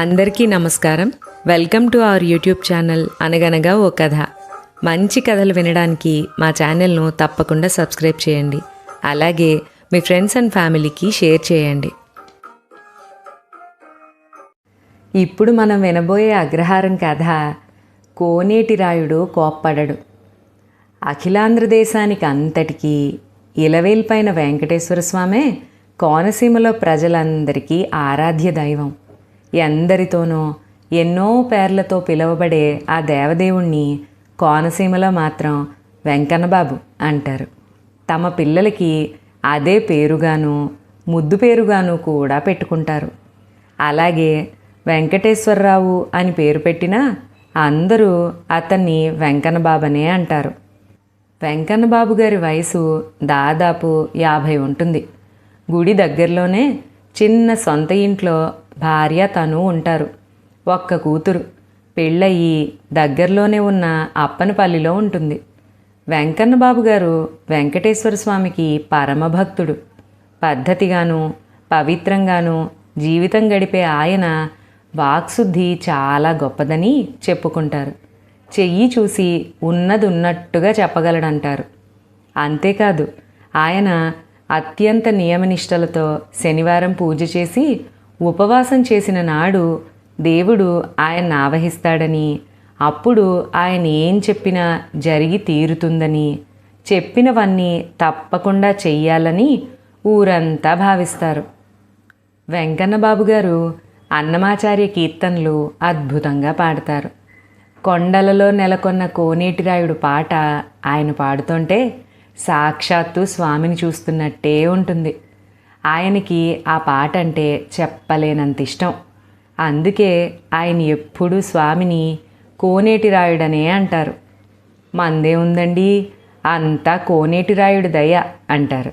అందరికీ నమస్కారం. Welcome to our YouTube channel అనగనగా ఓ కథ. మంచి కథలు వినడానికి మా ఛానల్ను తప్పకుండా సబ్స్క్రైబ్ చేయండి. అలాగే మీ ఫ్రెండ్స్ అండ్ ఫ్యామిలీకి షేర్ చేయండి. ఇప్పుడు మనం వినబోయే అగ్రహారం కథ కోనేటి రాయుడు కోప్పడడు. అఖిలాంధ్ర దేశానికి అంతటికీ ఇలవేల్పైన వెంకటేశ్వర స్వామే కోనసీమలో ప్రజలందరికీ ఆరాధ్య దైవం. ఎందరితోనో ఎన్నో పేర్లతో పిలువబడే ఆ దేవదేవుణ్ణి కోనసీమలో మాత్రం వెంకన్నబాబు అంటారు. తమ పిల్లలకి అదే పేరుగాను ముద్దు పేరుగాను కూడా పెట్టుకుంటారు. అలాగే వెంకటేశ్వరరావు అని పేరు పెట్టినా అందరూ అతన్ని వెంకన్నబాబనే అంటారు. వెంకన్నబాబు గారి వయసు దాదాపు యాభై ఉంటుంది. గుడి దగ్గరలోనే చిన్న సొంత ఇంట్లో భార్య తను ఉంటారు. ఒక్క కూతురు. పెళ్ళయి దగ్గరలోనే ఉన్న అప్పనపల్లిలో ఉంటుంది. వెంకన్నబాబు గారు వెంకటేశ్వర స్వామికి పరమభక్తుడు పద్ధతిగాను పవిత్రంగాను జీవితం గడిపే ఆయన వాక్శుద్ధి చాలా గొప్పదని చెప్పుకుంటారు. చెయ్యి చూసి ఉన్నది ఉన్నట్టుగా చెప్పగలడంటారు. అంతేకాదు ఆయన అత్యంత నియమనిష్టలతో శనివారం పూజ చేసి ఉపవాసం చేసిన నాడు దేవుడు ఆయన ఆవహిస్తాడని అప్పుడు ఆయన ఏం చెప్పినా జరిగి తీరుతుందని చెప్పినవన్నీ తప్పకుండా చెయ్యాలని ఊరంతా భావిస్తారు. వెంకన్నబాబు గారు అన్నమాచార్య కీర్తనలు అద్భుతంగా పాడతారు. కొండలలో నెలకొన్న కోనేటిరాయుడు పాట ఆయన పాడుతుంటే సాక్షాత్తు స్వామిని చూస్తున్నట్టే ఉంటుంది. ఆయనకి ఆ పాట అంటే చెప్పలేనంత ఇష్టం అందుకే ఆయన ఎప్పుడూ స్వామిని కోనేటి రాయుడనే అంటారు. మందే ఉందండి అంతా కోనేటి రాయుడు దయ అంటారు.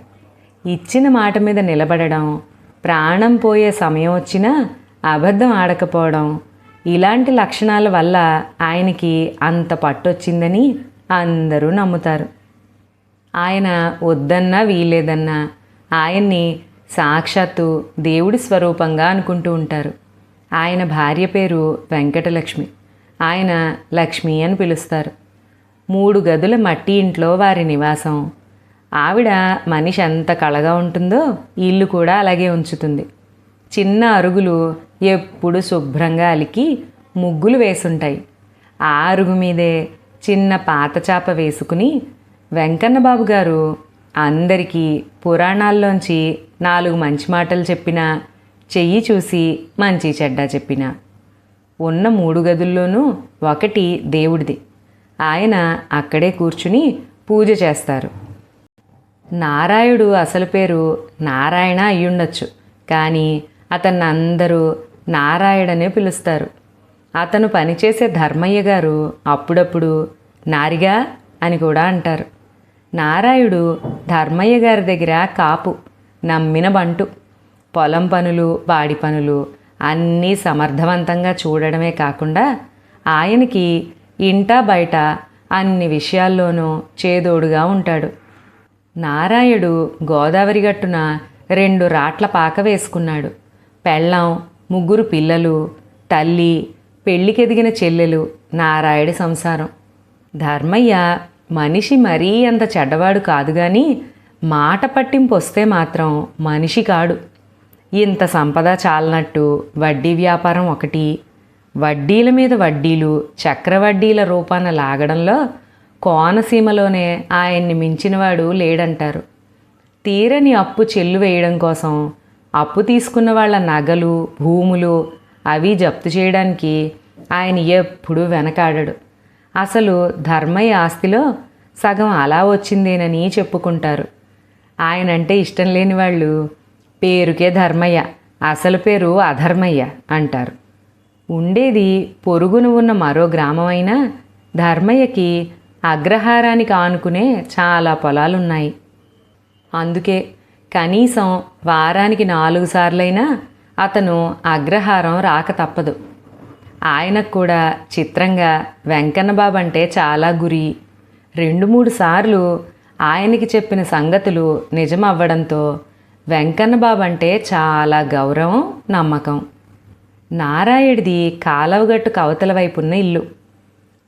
ఇచ్చిన మాట మీద నిలబడడం ప్రాణం పోయే సమయం వచ్చినా అబద్ధం ఆడకపోవడం ఇలాంటి లక్షణాల వల్ల ఆయనకి అంత పట్టొచ్చిందని అందరూ నమ్ముతారు. ఆయన వద్దన్నా వీలేదన్నా ఆయన్ని సాక్షాత్తు దేవుడి స్వరూపంగా అనుకుంటూ ఉంటారు. ఆయన భార్య పేరు వెంకటలక్ష్మి. ఆయన లక్ష్మి అని పిలుస్తారు. మూడు గదుల మట్టి ఇంట్లో వారి నివాసం. ఆవిడ మనిషి ఎంత కళగా ఉంటుందో ఇల్లు కూడా అలాగే ఉంచుతుంది. చిన్న అరుగులు ఎప్పుడు శుభ్రంగా అలికి ముగ్గులు వేసుంటాయి. ఆ అరుగు మీదే చిన్న పాత చాప వేసుకుని వెంకన్నబాబు గారు అందరికీ పురాణాల్లోంచి నాలుగు మంచి మాటలు చెప్పినా చెయ్యి చూసి మంచి చెడ్డ చెప్పిన. ఉన్న మూడు గదుల్లోనూ ఒకటి దేవుడిది. ఆయన అక్కడే కూర్చుని పూజ చేస్తారు. నారాయుడు అసలు పేరు నారాయణ అయ్యుండొచ్చు కానీ అతన్ని అందరూ నారాయణనే పిలుస్తారు. అతను పనిచేసే ధర్మయ్య గారు అప్పుడప్పుడు నారిగా అని కూడా అంటారు. నారాయుడు ధర్మయ్య గారి దగ్గర కాపు నమ్మిన బంటు. పొలం పనులు బాడి పనులు అన్నీ సమర్థవంతంగా చూడడమే కాకుండా ఆయనకి ఇంటా బయట అన్ని విషయాల్లోనూ చేదోడుగా ఉంటాడు. నారాయుడు గోదావరి గట్టున రెండు రాట్ల పాక వేసుకున్నాడు. పెళ్ళాం ముగ్గురు పిల్లలు తల్లి పెళ్ళికెదిగిన చెల్లెలు నారాయుడి సంసారం. ధర్మయ్య మనిషి మరీ అంత చెడ్డవాడు కాదు కానీ మాట పట్టింపు వస్తే మాత్రం మనిషి కాడు. ఇంత సంపద చాలనట్టు వడ్డీ వ్యాపారం ఒకటి వడ్డీల మీద వడ్డీలు చక్రవడ్డీల రూపాన లాగడంలో కోనసీమలోనే ఆయన్ని మించినవాడు లేడంటారు. తీరని అప్పు చెల్లు వేయడం కోసం అప్పు తీసుకున్న వాళ్ళ నగలు భూములు అవి జప్తు చేయడానికి ఆయన ఎప్పుడూ వెనకాడడు. అసలు ధర్మయ్య ఆస్తిలో సగం అలా వచ్చిందేనని చెప్పుకుంటారు. ఆయనంటే ఇష్టం లేని వాళ్ళు పేరుకే ధర్మయ్య అసలు పేరు అధర్మయ్య అంటారు. ఉండేది పొరుగున ఉన్న మరో గ్రామం అయినా ధర్మయ్యకి అగ్రహారానికి ఆనుకునే చాలా పొలాలున్నాయి. అందుకే కనీసం వారానికి నాలుగు సార్లైనా అతను అగ్రహారం రాక తప్పదు. ఆయనకు కూడా చిత్రంగా వెంకన్నబాబు అంటే చాలా గురి. రెండు మూడు సార్లు ఆయనకి చెప్పిన సంగతులు నిజమవ్వడంతో వెంకన్నబాబు అంటే చాలా గౌరవం నమ్మకం. నారాయుడిది కాలవగట్టు కవతల వైపున్న ఇల్లు.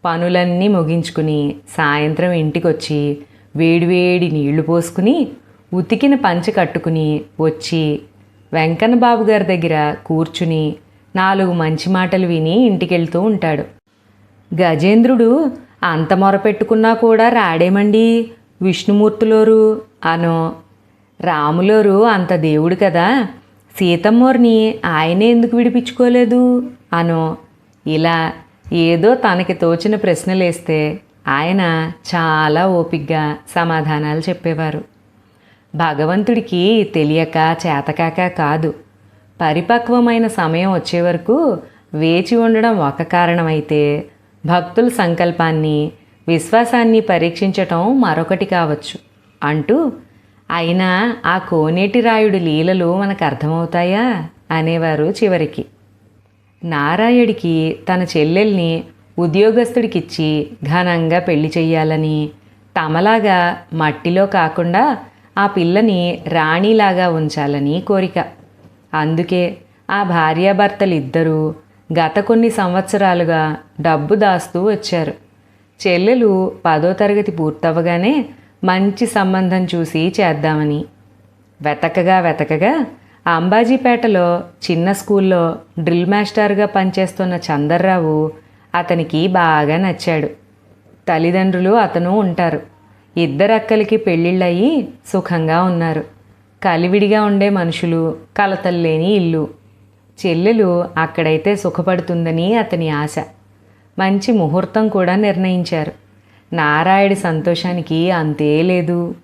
పనులన్నీ ముగించుకుని సాయంత్రం ఇంటికొచ్చి వేడివేడి నీళ్ళు పోసుకుని ఉతికిన పంచె కట్టుకుని వచ్చి వెంకన్న బాబు గారి దగ్గర కూర్చుని నాలుగు మంచి మాటలు విని ఇంటికెళ్తూ ఉంటాడు. గజేంద్రుడు అంత మొరపెట్టుకున్నా కూడా రాడేమండి? విష్ణుమూర్తిలోరు? అనో రాములోరు అంత దేవుడు కదా? సీతమ్మోరిని ఆయనే ఎందుకు విడిపించుకోలేదు? అనో ఇలా ఏదో తనకి తోచిన ప్రశ్నలేస్తే ఆయన చాలా ఓపిగ్గా సమాధానాలు చెప్పేవారు. భగవంతుడికి తెలియక చేతకాక కాదు. పరిపక్వమైన సమయం వచ్చే వరకు వేచి ఉండడం ఒక కారణమైతే భక్తుల సంకల్పాన్ని విశ్వాసాన్ని పరీక్షించటం మరొకటి కావచ్చు. అంటూ అయినా ఆ కోనేటి రాయుడి లీలలు మనకు అర్థమవుతాయా? అనేవారు చివరికి. నారాయుడికి తన చెల్లెల్ని ఉద్యోగస్తుడికిచ్చి ఘనంగా పెళ్ళి చెయ్యాలని తమలాగా మట్టిలో కాకుండా ఆ పిల్లని రాణిలాగా ఉంచాలని కోరిక. అందుకే ఆ భార్యాభర్తలిద్దరూ గత కొన్ని సంవత్సరాలుగా డబ్బు దాస్తూ వచ్చారు. చెల్లెలు పదో తరగతి పూర్తవగానే మంచి సంబంధం చూసి చేద్దామని. వెతకగా వెతకగా అంబాజీపేటలో చిన్న స్కూల్లో డ్రిల్ మాస్టర్గా పనిచేస్తున్న చందర్రావు అతనికి బాగా నచ్చాడు. తల్లిదండ్రులు అతను ఉంటారు. ఇద్దరక్కలకి పెళ్ళిళ్ళయి సుఖంగా ఉన్నారు. కలివిడిగా ఉండే మనుషులు కలతల్లేని ఇల్లు. చెల్లెలు అక్కడైతే సుఖపడుతుందని అతని ఆశ. మంచి ముహూర్తం కూడా నిర్ణయించారు. నారాయుడి సంతోషానికి అంతే లేదు.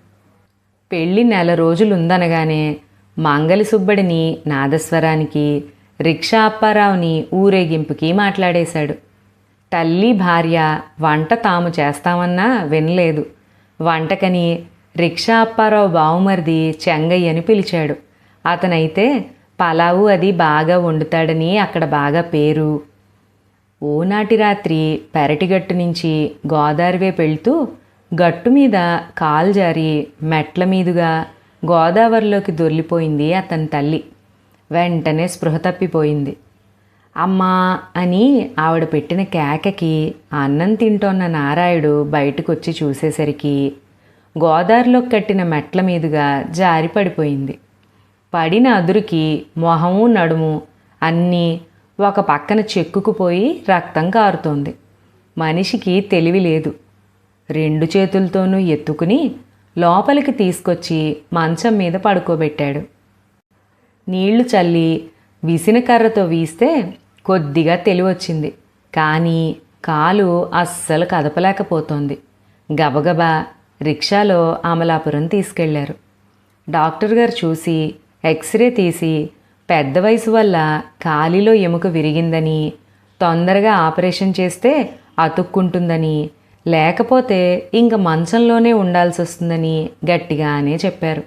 పెళ్ళి నెల రోజులుందనగానే మంగలి సుబ్బడిని నాదస్వరానికి రిక్షా అప్పారావుని ఊరేగింపుకి మాట్లాడేశాడు. తల్లి భార్య వంట తాము చేస్తామన్నా వినలేదు. వంటకని రిక్షా అప్పారావు బావుమరిది చెంగయ్యని పిలిచాడు. అతనైతే పలావు అది బాగా వండుతాడని అక్కడ బాగా పేరు. ఓనాటి రాత్రి పెరటిగట్టు నుంచి గోదావరి వెళ్తూ గట్టు మీద కాలు జారి మెట్ల మీదుగా గోదావరిలోకి దొర్లిపోయింది అతని తల్లి. వెంటనే స్పృహ తప్పిపోయింది. అమ్మా అని ఆవిడ పెట్టిన కేకకి అన్నం తింటోన్న నారాయుడు బయటకొచ్చి చూసేసరికి గోదారిలో కట్టిన మెట్ల మీదుగా జారి పడిపోయింది. పడిన అదురుకి మొహము నడుము అన్నీ ఒక పక్కన చెక్కుకుపోయి రక్తం కారుతోంది. మనిషికి తెలివి లేదు. రెండు చేతులతోనూ ఎత్తుకుని లోపలికి తీసుకొచ్చి మంచం మీద పడుకోబెట్టాడు. నీళ్ళు చల్లి విసిన కర్రతో వీస్తే కొద్దిగా తెలివొచ్చింది. కానీ కాలు అస్సలు కదపలేకపోతోంది. గబగబా రిక్షాలో అమలాపురం తీసుకెళ్ళారు. డాక్టర్ గారు చూసి ఎక్స్రే తీసి పెద్ద వయసు వల్ల కాలిలో ఎముక విరిగిందని తొందరగా ఆపరేషన్ చేస్తే అతుక్కుంటుందని లేకపోతే ఇంక మంచంలోనే ఉండాల్సి వస్తుందని గట్టిగానే చెప్పారు.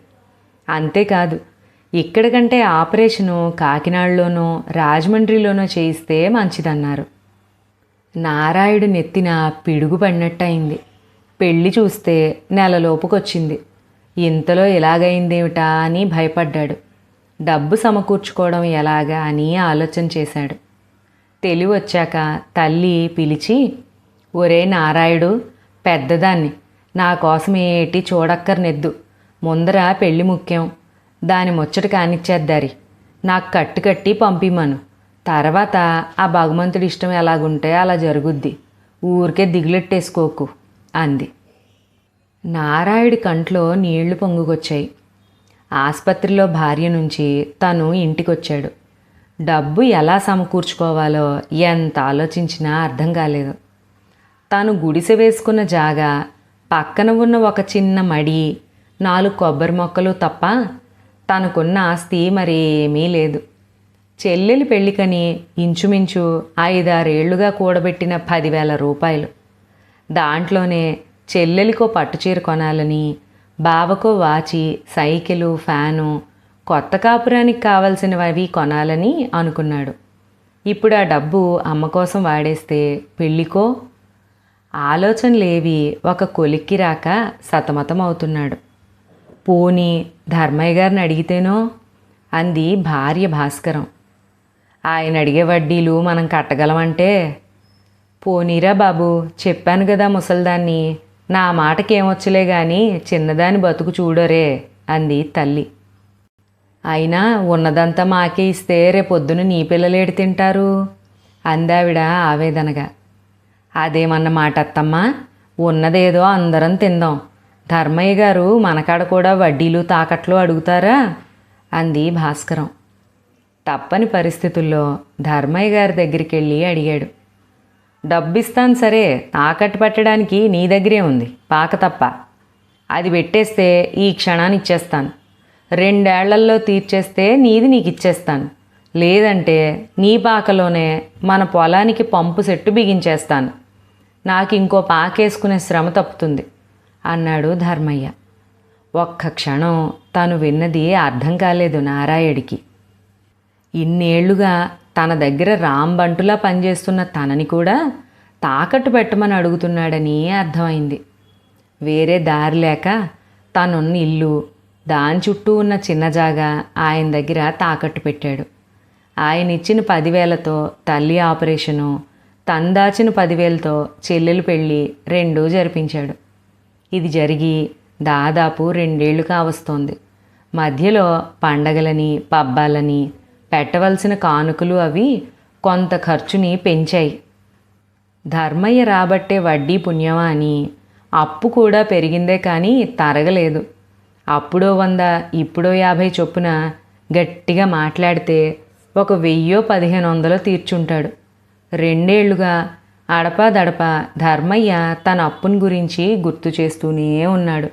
అంతేకాదు ఇక్కడ కంటే ఆపరేషను కాకినాడలోనో రాజమండ్రిలోనో చేయిస్తే మంచిదన్నారు. నారాయుడు నెత్తిన పిడుగు పడినట్టయింది. పెళ్ళి చూస్తే నెలలోపుకొచ్చింది. ఇంతలో ఇలాగైందేమిటా అని భయపడ్డాడు. డబ్బు సమకూర్చుకోవడం ఎలాగా అని ఆలోచన చేశాడు. తెలివి వచ్చాక తల్లి పిలిచి ఒరే నారాయుడు పెద్దదాన్ని. నా కోసం ఏటి చూడక్కర్నెద్దు. ముందర పెళ్ళి ముఖ్యం. దాని ముచ్చట కానిచ్చేద్దారి నాకు కట్టు కట్టి పంపిమను. తర్వాత ఆ భగవంతుడి ఇష్టం ఎలాగుంటే అలా జరుగుద్ది. ఊరికే దిగులెట్టేసుకోకు. అంది. నారాయుడి కంట్లో నీళ్ళు పొంగుకొచ్చాయి. ఆసుపత్రిలో భార్య నుంచి తను ఇంటికొచ్చాడు. డబ్బు ఎలా సమకూర్చుకోవాలో ఎంత ఆలోచించినా అర్థం కాలేదు. తాను గుడిసె వేసుకున్న జాగా పక్కన ఉన్న ఒక చిన్న మడి నాలుగు కొబ్బరి మొక్కలు తప్ప తనకున్న ఆస్తి మరేమీ లేదు. చెల్లెలి పెళ్ళికని ఇంచుమించు ఐదారేళ్ళుగా కూడబెట్టిన పదివేల రూపాయలు. దాంట్లోనే చెల్లెలికో పట్టుచీర కొనాలని బావకో వాచి సైకిలు ఫ్యాను కొత్త కాపురానికి కావలసినవి కొనాలని అనుకున్నాడు. ఇప్పుడు ఆ డబ్బు అమ్మ కోసం వాడేస్తే పెళ్ళికో? ఆలోచనలేవి ఒక కొలిక్కి రాక సతమతం అవుతున్నాడు. పోనీ ధర్మయ్య గారిని అడిగితేనో? అంది భార్య భాస్కరం. ఆయన అడిగే వడ్డీలు మనం కట్టగలమంటే పోనీరా బాబు చెప్పాను కదా ముసల్దాన్ని. నా మాటకేమొచ్చలే గాని చిన్నదాని బతుకు చూడరే అంది తల్లి. అయినా ఉన్నదంతా మాకే ఇస్తే రేపొద్దున నీ పిల్లలేడు తింటారు? అందావిడ ఆవేదనగా. అదేమన్న మాట అత్తమ్మా? ఉన్నదేదో అందరం తిందాం. ధర్మయ్య గారు మనకాడ కూడా వడ్డీలు తాకట్లు అడుగుతారా? అంది భాస్కరం. తప్పని పరిస్థితుల్లో ధర్మయ్య గారి దగ్గరికి వెళ్ళి అడిగాడు. డబ్బిస్తాను సరే తాకట్టు పెట్టడానికి నీ దగ్గరే ఉంది పాక తప్ప. అది పెట్టేస్తే ఈ క్షణాన్ని ఇచ్చేస్తాను. రెండేళ్ళల్లో తీర్చేస్తే నీది నీకు ఇచ్చేస్తాను. లేదంటే నీ పాకలోనే మన పొలానికి పంపు సెట్టు బిగించేస్తాను. నాకు ఇంకో పాకేసుకునే శ్రమ తప్పుతుంది అన్నాడు ధర్మయ్య. ఒక్క క్షణం తాను విన్నది అర్థం కాలేదు నారాయడికి. ఇన్నేళ్ళుగా తన దగ్గర రాంబంటులా పనిచేస్తున్న తనని కూడా తాకట్టు పెట్టమని అడుగుతున్నాడని అర్థమైంది. వేరే దారి లేక తనున్న ఇల్లు దాని చుట్టూ ఉన్న చిన్న జాగా ఆయన దగ్గర తాకట్టు పెట్టాడు. ఆయన ఇచ్చిన పదివేలతో తల్లి ఆపరేషను తను దాచిన పదివేలతో చెల్లెలు పెళ్ళి రెండూ జరిపించాడు. ఇది జరిగి దాదాపు రెండేళ్ళు కావస్తోంది మధ్యలో పండగలని పబ్బాలని పెట్టవలసిన కానుకలు అవి కొంత ఖర్చుని పెంచాయి. ధర్మయ్య రాబట్టే వడ్డీ పుణ్యమా అని అప్పు కూడా పెరిగిందే కానీ తరగలేదు. అప్పుడో వంద ఇప్పుడో యాభై చొప్పున గట్టిగా మాట్లాడితే ఒక వెయ్యో పదిహేను వందలో తీర్చుంటాడు. రెండేళ్ళుగా అడపా దడప ధర్మయ్య తన అప్పుని గురించి గుర్తు చేస్తూనే ఉన్నాడు.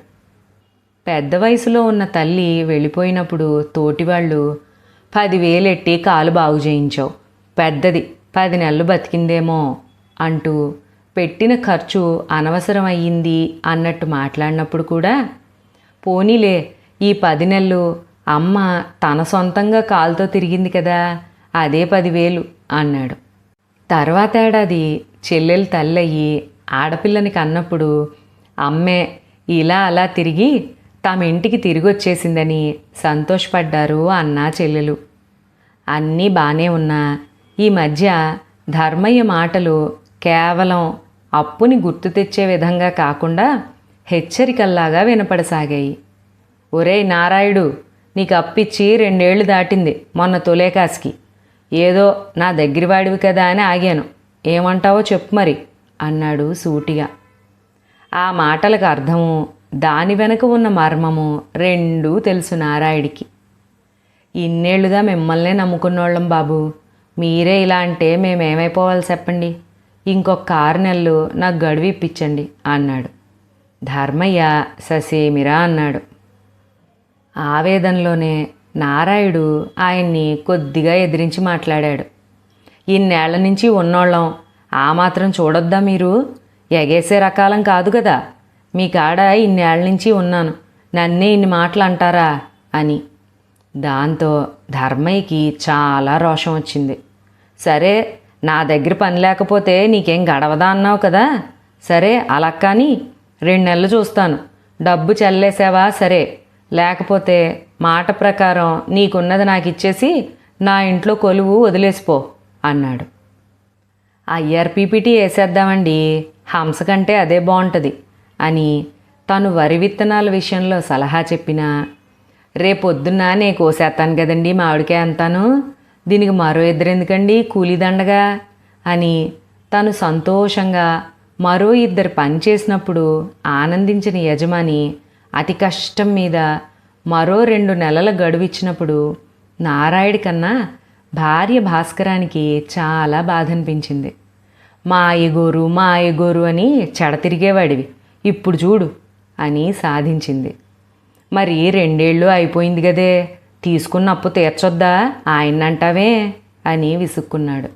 పెద్ద వయసులో ఉన్న తల్లి వెళ్ళిపోయినప్పుడు తోటివాళ్ళు పదివేలెట్టి కాలు బాగు చేయించావు. పెద్దది పది నెలలు బతికిందేమో అంటూ పెట్టిన ఖర్చు అనవసరం అయ్యింది అన్నట్టు మాట్లాడినప్పుడు కూడా పోనీలే ఈ పది నెలలు అమ్మ తన సొంతంగా కాలుతో తిరిగింది కదా అదే పదివేలు అన్నాడు. తర్వాత ఏడాది చెల్లెలు తల్లయ్యి ఆడపిల్లని కన్నప్పుడు అమ్మే ఇలా అలా తిరిగి తమ ఇంటికి తిరిగి వచ్చేసిందని సంతోషపడ్డారు అన్నా చెల్లెలు. అన్నీ బాగానే ఉన్నా ఈ మధ్య ధర్మయ్య మాటలు కేవలం అప్పుని గుర్తు తెచ్చే విధంగా కాకుండా హెచ్చరికల్లాగా వినపడసాగాయి. ఒరేయ్ నారాయుడు నీకు అప్పిచ్చి రెండేళ్ళు దాటింది మొన్న తొలేకాసికి. ఏదో నా దగ్గర వాడివి కదా అని ఆగాను. ఏమంటావో చెప్పు మరి అన్నాడు సూటిగా. ఆ మాటలకు అర్థము దాని వెనక ఉన్న మర్మము రెండూ తెలుసు నారాయుడికి. ఇన్నేళ్ళుగా మిమ్మల్నే నమ్ముకున్నోళ్ళం బాబు. మీరే ఇలా అంటే మేమేమైపోవాలి చెప్పండి. ఇంకొక ఆరు నెలలు నాకు గడువు ఇప్పించండి అన్నాడు. ధర్మయ్య ససేమిరా అన్నాడు. ఆవేదనలోనే నారాయుడు ఆయన్ని కొద్దిగా ఎదిరించి మాట్లాడాడు. ఇన్నేళ్ళ నుంచి ఉన్నోళ్ళం ఆ మాత్రం చూడొద్దా మీరు? ఎగేసే రకాలం కాదు కదా. మీ కాడ ఇన్నేళ్ళ నుంచి ఉన్నాను. నన్నే ఇన్ని మాటలు అంటారా అని. దాంతో ధర్మయ్యకి చాలా రోషం వచ్చింది. సరే నా దగ్గర పని లేకపోతే నీకేం గడవదా అన్నావు కదా? సరే అలా కానీ రెండు నెలలు చూస్తాను. డబ్బు చెల్లేసావా? సరే. లేకపోతే మాట ప్రకారం నీకున్నది నాకు ఇచ్చేసి నా ఇంట్లో కొలువు వదిలేసిపో అన్నాడు. ఐఆర్పీపీటీ వేసేద్దామండి. హంస కంటే అదే బాగుంటుంది అని తను వరి విత్తనాల విషయంలో సలహా చెప్పినా రేపొద్దున్న నే కోసేస్తాను కదండి మామిడికాయ అంతాను. దీనికి మరో ఇద్దరు ఎందుకండి కూలీదండగా అని తను సంతోషంగా మరో ఇద్దరు పని చేసినప్పుడు ఆనందించిన యజమాని అతి కష్టం మీద మరో రెండు నెలల గడువు ఇచ్చినప్పుడు నారాయుడి కన్నా భార్య భాస్కరానికి చాలా బాధ అనిపించింది మా అయ్యగోరు మా ఎగోరు అని చెడ తిరిగేవాడివి. ఇప్పుడు చూడు అని సాధించింది. మరి రెండేళ్ళు అయిపోయింది కదే తీసుకున్న అప్పు తీర్చొద్దా? ఆయన్నంటావే అని విసుక్కున్నాడు.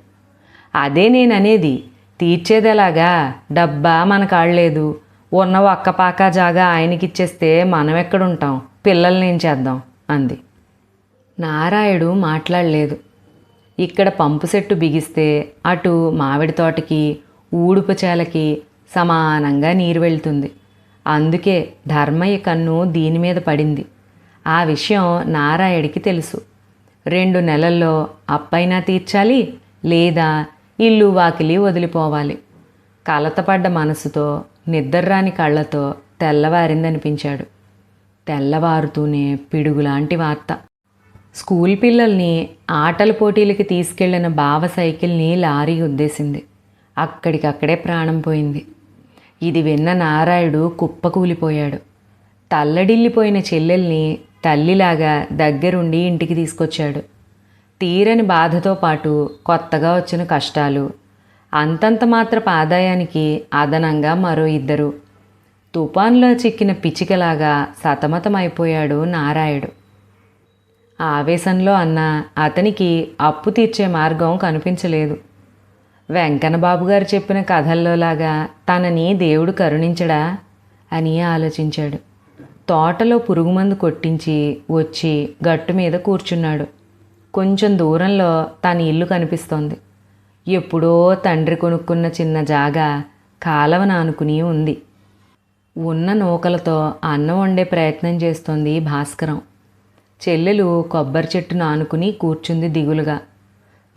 అదే నేననేది తీర్చేదేలాగా? డబ్బా మన కాళ్ళలేదు ఉన్న ఒక్క పాకా జాగా ఆయనకిచ్చేస్తే మనం ఎక్కడుంటాం పిల్లల్ని ఏం చేద్దాం? అంది. నారాయుడు మాట్లాడలేదు. ఇక్కడ పంపు సెట్టు బిగిస్తే అటు మామిడి తోటకి ఊడుపు చేలకి సమానంగా నీరు వెళ్తుంది. అందుకే ధర్మయ్య కన్ను దీని మీద పడింది. ఆ విషయం నారాయణకి తెలుసు. రెండు నెలల్లో అప్పైనా తీర్చాలి లేదా ఇల్లు వాకిలి వదిలిపోవాలి. కలతపడ్డ మనసుతో నిద్రరాని కళ్ళతో తెల్లవారిందనిపించాడు. తెల్లవారుతూనే పిడుగులాంటి వార్త. స్కూల్ పిల్లల్ని ఆటల పోటీలకి తీసుకెళ్ళిన బావ సైకిల్ని లారీ ఉద్దేశింది. అక్కడికక్కడే ప్రాణం పోయింది. ఇది విన్న నారాయుడు కుప్పకూలిపోయాడు. తల్లడిల్లిపోయిన చెల్లెల్ని తల్లిలాగా దగ్గరుండి ఇంటికి తీసుకొచ్చాడు. తీరని బాధతో పాటు కొత్తగా వచ్చిన కష్టాలు అంతంత మాత్రపు ఆదాయానికి అదనంగా మరో ఇద్దరు. తుఫాన్లో చిక్కిన పిచ్చికలాగా సతమతమైపోయాడు నారాయుడు. ఆవేశంలో అన్న అతనికి అప్పు తీర్చే మార్గం కనిపించలేదు. వెంకన్నబాబు గారు చెప్పిన కథల్లోలాగా తనని దేవుడు కరుణించడా అని ఆలోచించాడు. తోటలో పురుగుమందు కొట్టించి వచ్చి గట్టు మీద కూర్చున్నాడు. కొంచెం దూరంలో తన ఇల్లు కనిపిస్తోంది. ఎప్పుడో తండ్రి కొనుక్కున్న చిన్న జాగా కాలవ నానుకుని ఉంది. ఉన్న నూకలతో అన్నం వండే ప్రయత్నం చేస్తోంది భాస్కరం. చెల్లెలు కొబ్బరి చెట్టు నానుకుని కూర్చుంది దిగులుగా.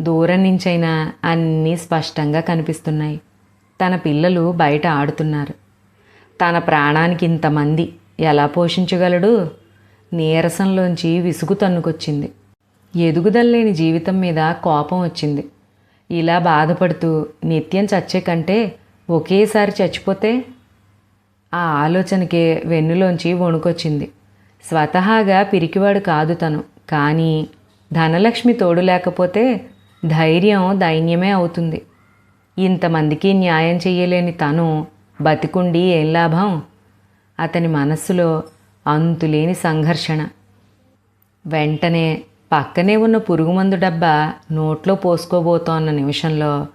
దూరం నుంచైనా అన్నీ స్పష్టంగా కనిపిస్తున్నాయి. తన పిల్లలు బయట ఆడుతున్నారు. తన ప్రాణానికి ఇంతమంది ఎలా పోషించగలడు? నీరసంలోంచి విసుగు తన్నుకొచ్చింది. ఎదుగుదలలేని జీవితం మీద కోపం వచ్చింది. ఇలా బాధపడుతూ నిత్యం చచ్చే కంటే ఒకేసారి చచ్చిపోతే? ఆ ఆలోచనకే వెన్నులోంచి వణుకొచ్చింది. స్వతహాగా పిరికివాడు కాదు తను. కానీ ధనలక్ష్మి తోడు లేకపోతే ధైర్యం దైన్యమే అవుతుంది. ఇంతమందికి న్యాయం చెయ్యలేని తను బతికుండి ఏం లాభం? అతని మనస్సులో అంతులేని సంఘర్షణ. వెంటనే పక్కనే ఉన్న పురుగుమందు డబ్బా నోట్లో పోసుకోబోతోన్న నిమిషంలో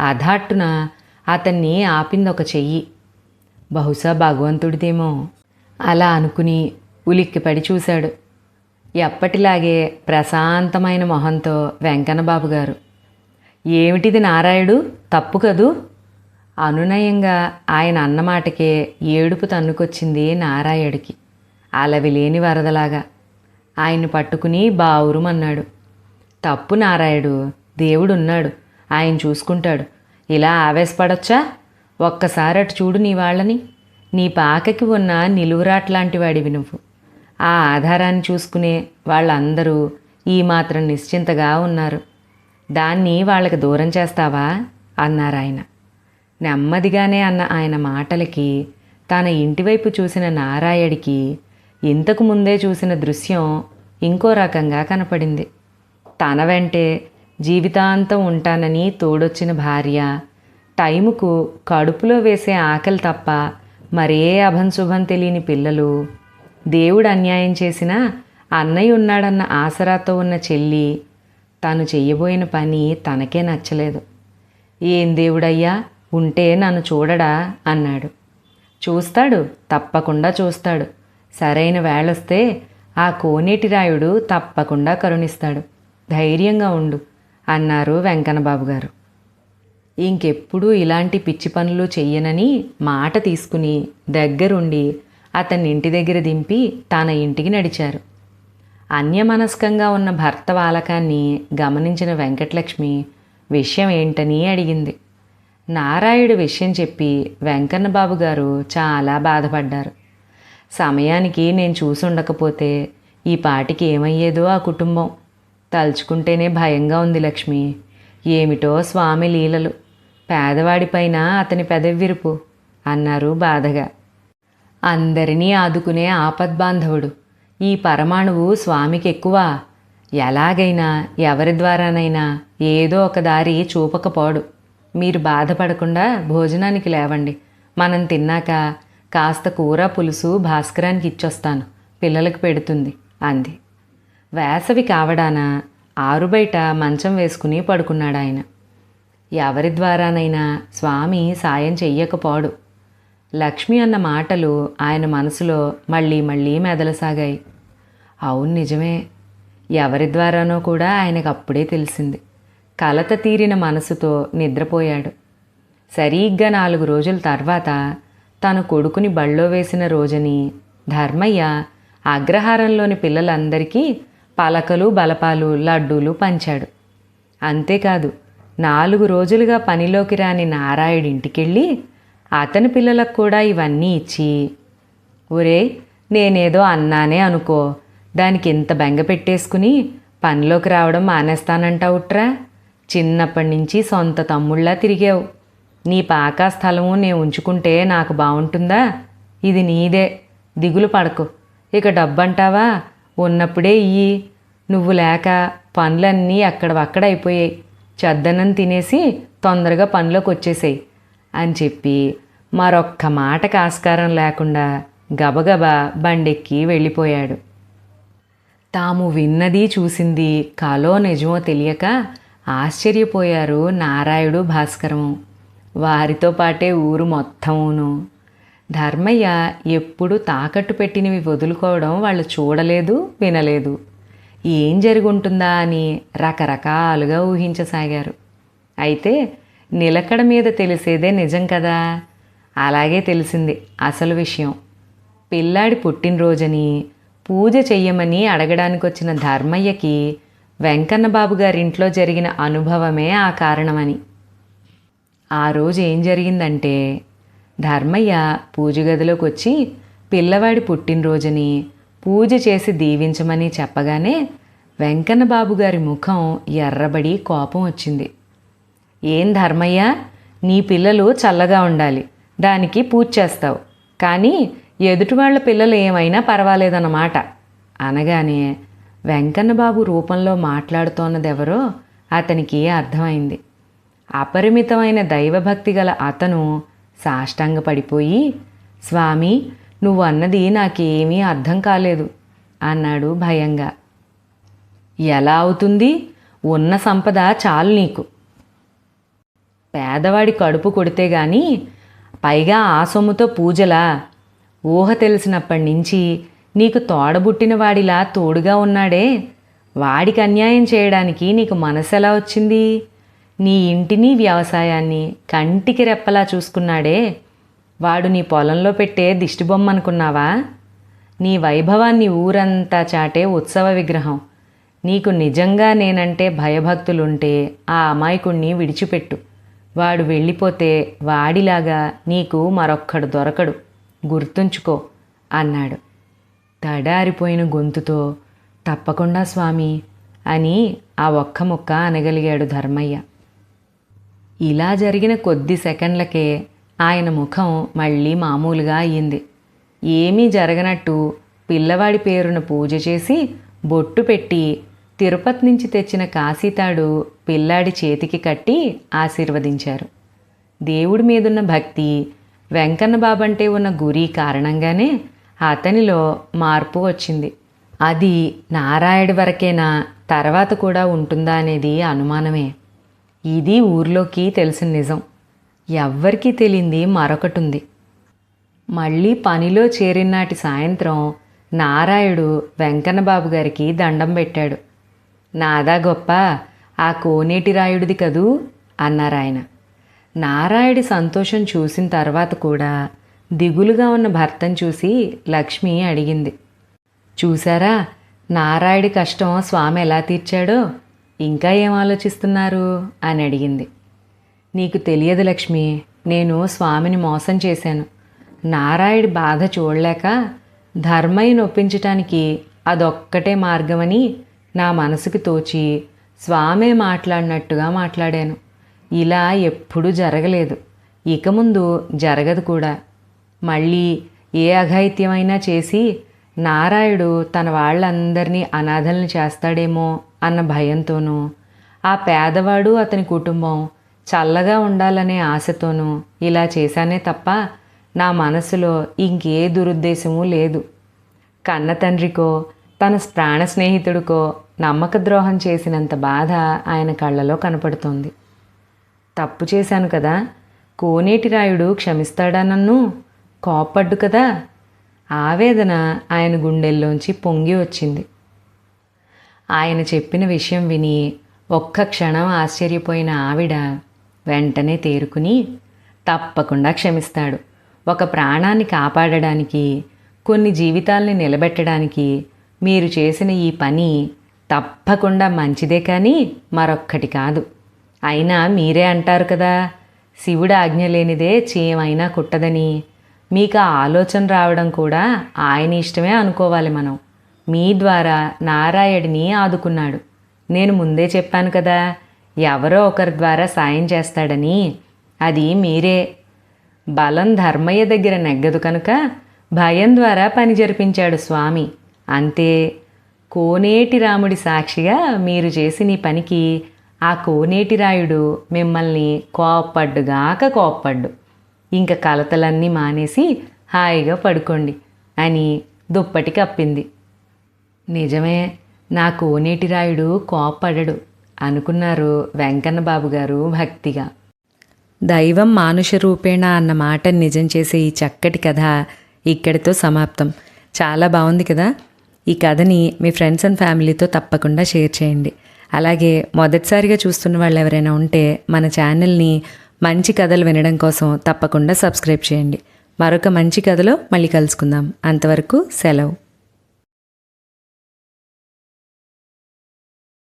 అధాట్టున అతన్ని ఆపింది ఒక చెయ్యి. బహుశా భగవంతుడిదేమో. అలా అనుకుని ఉలిక్కిపడి చూశాడు. ఎప్పటిలాగే ప్రశాంతమైన మొహంతో వెంకన్నబాబు గారు ఏమిటిది నారాయుడు? తప్పు కదూ? అనునయంగా ఆయన అన్నమాటకే ఏడుపు తన్నుకొచ్చింది నారాయుడికి. అలవిలేని వరదలాగా ఆయన్ని పట్టుకుని బావురుమన్నాడు. తప్పు నారాయుడు దేవుడున్నాడు ఆయన చూసుకుంటాడు. ఇలా ఆవేశపడొచ్చా? ఒక్కసారి అటు చూడు నీ వాళ్ళని. నీ పాకకి ఉన్న నిలువురాట్లాంటి వాడివి నువ్వు. ఆ ఆధారాన్ని చూసుకునే వాళ్ళందరూ ఈ మాత్రం నిశ్చింతగా ఉన్నారు. దాన్ని వాళ్ళకి దూరం చేస్తావా? అన్నారు ఆయన. నెమ్మదిగానే అన్న ఆయన మాటలకి తన ఇంటివైపు చూసిన నారాయడికి ఇంతకు ముందే చూసిన దృశ్యం ఇంకో రకంగా కనపడింది. తన వెంటే జీవితాంతం ఉంటానని తోడొచ్చిన భార్య టైముకు కడుపులో వేసే ఆకలి తప్ప మరే అభంశుభం తెలియని పిల్లలు దేవుడు అన్యాయం చేసినా అన్నయ్య ఉన్నాడన్న ఆసరాతో ఉన్న చెల్లి తాను చెయ్యబోయిన పని తనకే నచ్చలేదు. ఏం దేవుడయ్యా ఉంటే నన్ను చూడడా? అన్నాడు. చూస్తాడు తప్పకుండా చూస్తాడు. సరైన వేళొస్తే ఆ కోనేటి రాయుడు తప్పకుండా కరుణిస్తాడు. ధైర్యంగా ఉండు అన్నారు వెంకన్నబాబు గారు. ఇంకెప్పుడూ ఇలాంటి పిచ్చి పనులు చెయ్యనని మాట తీసుకుని దగ్గరుండి అతన్ని ఇంటి దగ్గర దింపి తన ఇంటికి నడిచారు. అన్యమనస్కంగా ఉన్న భర్త వాలకాన్ని గమనించిన వెంకటలక్ష్మి విషయం ఏంటని అడిగింది. నారాయుడు విషయం చెప్పి వెంకన్నబాబు గారు చాలా బాధపడ్డారు. సమయానికి నేను చూసి ఉండకపోతే ఈ పాటికి ఏమయ్యేదో ఆ కుటుంబం. తలుచుకుంటేనే భయంగా ఉంది లక్ష్మి. ఏమిటో స్వామి లీలలు. పేదవాడిపైన అతని పెదవిరుపు అన్నారు బాధగా. అందరినీ ఆదుకునే ఆపద్బాంధవుడు. ఈ పరమాణువు స్వామికి ఎక్కువ ఎలాగైనా ఎవరి ద్వారానైనా ఏదో ఒక దారి చూపకపోడు. మీరు బాధపడకుండా భోజనానికి లేవండి. మనం తిన్నాక కాస్త కూర పులుసు భాస్కరానికి ఇచ్చొస్తాను. పిల్లలకు పెడుతుంది అంది. వేసవి కావడాన ఆరుబయట మంచం వేసుకుని పడుకున్నాడు ఆయన ఎవరి ద్వారానైనా స్వామి సాయం చెయ్యకపోడు. లక్ష్మి అన్న మాటలు ఆయన మనసులో మళ్ళీ మళ్ళీ మెదలసాగాయి. అవును నిజమే. ఎవరి ద్వారానో కూడా ఆయనకు అప్పుడే తెలిసింది. కలత తీరిన మనసుతో నిద్రపోయాడు. సరిగ్గా నాలుగు రోజుల తర్వాత తన కొడుకుని బళ్ళో వేసిన రోజని ధర్మయ్య అగ్రహారంలోని పిల్లలందరికీ పలకలు బలపాలు లడ్డూలు పంచాడు. అంతేకాదు నాలుగు రోజులుగా పనిలోకి రాని నారాయుడి ఇంటికెళ్ళి అతని పిల్లలకు కూడా ఇవన్నీ ఇచ్చి ఒరే నేనేదో అన్నానే అనుకో దానికి ఇంత బెంగ పెట్టేసుకుని పనిలోకి రావడం మానేస్తానంటావుట్రా చిన్నప్పటి నుంచి సొంత తమ్ముళ్ళా తిరిగావు. నీ పాకా స్థలము నేను ఉంచుకుంటే నాకు బాగుంటుందా ఇది నీదే. దిగులు పడకు. ఇక డబ్బంటావా? ఉన్నప్పుడే ఇయ్యి. నువ్వు లేక పనులన్నీ అక్కడవక్కడ అయిపోయాయి. చద్దనం తినేసి తొందరగా పనిలోకి వచ్చేసాయి అని చెప్పి మరొక్క మాటకు ఆస్కారం లేకుండా గబగబా బండెక్కి వెళ్ళిపోయాడు. తాము విన్నది చూసింది కలో నిజమో తెలియక ఆశ్చర్యపోయారు నారాయుడు భాస్కరము. వారితో పాటే ఊరు మొత్తమును. ధర్మయ్య ఎప్పుడు తాకట్టు పెట్టినవి వదులుకోవడం వాళ్ళు చూడలేదు వినలేదు. ఏం జరుగుంటుందా అని రకరకాలుగా ఊహించసాగారు. అయితే నిలకడ మీద తెలిసేదే నిజం కదా? అలాగే తెలిసింది అసలు విషయం. పిల్లాడి పుట్టినరోజని పూజ చెయ్యమని అడగడానికి వచ్చిన ధర్మయ్యకి వెంకన్నబాబు గారింట్లో జరిగిన అనుభవమే ఆ కారణమని. ఆ రోజు ఏం జరిగిందంటే ధర్మయ్య పూజ గదిలోకి వచ్చి పిల్లవాడి పుట్టినరోజుని పూజ చేసి దీవించమని చెప్పగానే వెంకన్నబాబు గారి ముఖం ఎర్రబడి కోపం వచ్చింది. ఏం ధర్మయ్య? నీ పిల్లలు చల్లగా ఉండాలి. దానికి పూజ చేస్తావు. కానీ ఎదుటి వాళ్ళ పిల్లలు ఏమైనా పర్వాలేదన్నమాట. అనగానే వెంకన్నబాబు రూపంలో మాట్లాడుతోన్నదెవరో అతనికి అర్థమైంది. అపరిమితమైన దైవభక్తి గల అతను సాష్టాంగ పడిపోయి స్వామి నువ్వు అన్నది నాకేమీ అర్థం కాలేదు అన్నాడు భయంగా. ఎలా అవుతుంది? ఉన్న సంపద చాలు నీకు. పేదవాడి కడుపు కొడితే గాని పైగా ఆ సొమ్ముతో పూజలా. ఊహ తెలిసినప్పటి నుంచి నీకు తోడబుట్టిన వాడిలా తోడుగా ఉన్నాడే. వాడికి అన్యాయం చేయడానికి నీకు మనసు ఎలా వచ్చింది? నీ ఇంటిని వ్యవసాయాన్ని కంటికి రెప్పలా చూసుకున్నాడే. వాడు నీ పొలంలో పెట్టే దిష్టిబొమ్మ అనుకున్నావా నీ వైభవాన్ని ఊరంతా చాటే ఉత్సవ విగ్రహం. నీకు నిజంగా నేనంటే భయభక్తులుంటే ఆ అమాయకుణ్ణి విడిచిపెట్టు. వాడు వెళ్ళిపోతే వాడిలాగా నీకు మరొక్కడు దొరకడు. గుర్తుంచుకో అన్నాడు. తడారిపోయిన గొంతుతో తప్పకుండా స్వామి అని ఆ ఒక్క ముక్క అనగలిగాడు ధర్మయ్య. ఇలా జరిగిన కొద్ది సెకండ్లకే ఆయన ముఖం మళ్ళీ మామూలుగా అయ్యింది. ఏమీ జరగనట్టు పిల్లవాడి పేరున పూజ చేసి బొట్టు పెట్టి తిరుపతి నుంచి తెచ్చిన కాశీతాడు పిల్లాడి చేతికి కట్టి ఆశీర్వదించారు. దేవుడి మీదున్న భక్తి వెంకన్న బాబంటే ఉన్న గురి కారణంగానే అతనిలో మార్పు వచ్చింది. అది నారాయణ వరకేనా తర్వాత కూడా ఉంటుందా అనేది అనుమానమే. ఇది ఊర్లోకి తెలిసిన నిజం. ఎవ్వరికీ తెలియంది మరొకటి ఉంది మళ్ళీ పనిలో చేరినాటి సాయంత్రం నారాయుడు వెంకన్నబాబు గారికి దండం పెట్టాడు. నాదా గొప్ప ఆ కోనేటి రాయుడిది కదూ? అన్నారాయన నారాయుడి సంతోషం చూసిన తర్వాత కూడా దిగులుగా ఉన్న భర్తను చూసి లక్ష్మి అడిగింది. చూసారా నారాయుడి కష్టం స్వామి ఎలా తీర్చాడో? ఇంకా ఏం ఆలోచిస్తున్నారు? అని అడిగింది. నీకు తెలియదు లక్ష్మి నేను స్వామిని మోసం చేశాను. నారాయుడి బాధ చూడలేక ధర్మయ్యను ఒప్పించటానికి అదొక్కటే మార్గమని నా మనసుకి తోచి స్వామే మాట్లాడినట్టుగా మాట్లాడాను. ఇలా ఎప్పుడూ జరగలేదు. ఇక ముందు జరగదు కూడా. మళ్ళీ ఏ అఘాయిత్యమైనా చేసి నారాయుడు తన వాళ్ళందరినీ అనాథల్ని చేస్తాడేమో అన్న భయంతోనూ ఆ పేదవాడు అతని కుటుంబం చల్లగా ఉండాలనే ఆశతోనూ ఇలా చేశానే తప్ప నా మనసులో ఇంకే దురుద్దేశమూ లేదు. కన్న తండ్రికో తన ప్రాణ స్నేహితుడికో నమ్మక ద్రోహం చేసినంత బాధ ఆయన కళ్ళలో కనపడుతోంది. తప్పు చేశాను కదా కోనేటి రాయుడు క్షమిస్తాడా నన్ను? కోప్పడ్డు కదా. ఆవేదన ఆయన గుండెల్లోంచి పొంగి వచ్చింది. ఆయన చెప్పిన విషయం విని ఒక్క క్షణం ఆశ్చర్యపోయిన ఆవిడ వెంటనే తేరుకుని తప్పకుండా క్షమిస్తాడు. ఒక ప్రాణాన్ని కాపాడడానికి కొన్ని జీవితాల్ని నిలబెట్టడానికి మీరు చేసిన ఈ పని తప్పకుండా మంచిదే కానీ మరొక్కటి కాదు. అయినా మీరే అంటారు కదా శివుడు ఆజ్ఞ లేనిదే చేయమైనా కుట్టదని. మీకు ఆ ఆలోచన రావడం కూడా ఆయన ఇష్టమే అనుకోవాలి మనం. మీ ద్వారా నారాయణని ఆదుకున్నాడు. నేను ముందే చెప్పాను కదా ఎవరో ఒకరి ద్వారా సాయం చేస్తాడని. అది మీరే. బలం ధర్మయ్య దగ్గర నెగ్గదు కనుక భయం ద్వారా పని జరిపించాడు స్వామి. అంతే కోనేటి రాముడి సాక్షిగా మీరు చేసిన ఈ పనికి ఆ కోనేటి రాయుడు మిమ్మల్ని కోప్పడ్డుగాక కోప్పడ్డు. ఇంక కలతలన్నీ మానేసి హాయిగా పడుకోండి అని దుప్పటి కప్పింది. నిజమే నా కోనేటి రాయుడు కోప్పడడు అనుకున్నారు వెంకన్న బాబు గారు భక్తిగా. దైవం మానుష రూపేణ అన్న మాట నిజం చేసే ఈ చక్కటి కథ ఇక్కడితో సమాప్తం. చాలా బాగుంది కదా? ఈ కథని మీ ఫ్రెండ్స్ అండ్ ఫ్యామిలీతో తప్పకుండా షేర్ చేయండి. అలాగే మొదటిసారిగా చూస్తున్న వాళ్ళు ఎవరైనా ఉంటే మన ఛానల్ని మంచి కథలు వినడం కోసం తప్పకుండా సబ్స్క్రైబ్ చేయండి. మరొక మంచి కథలో మళ్ళీ కలుసుకుందాం. అంతవరకు సెలవు.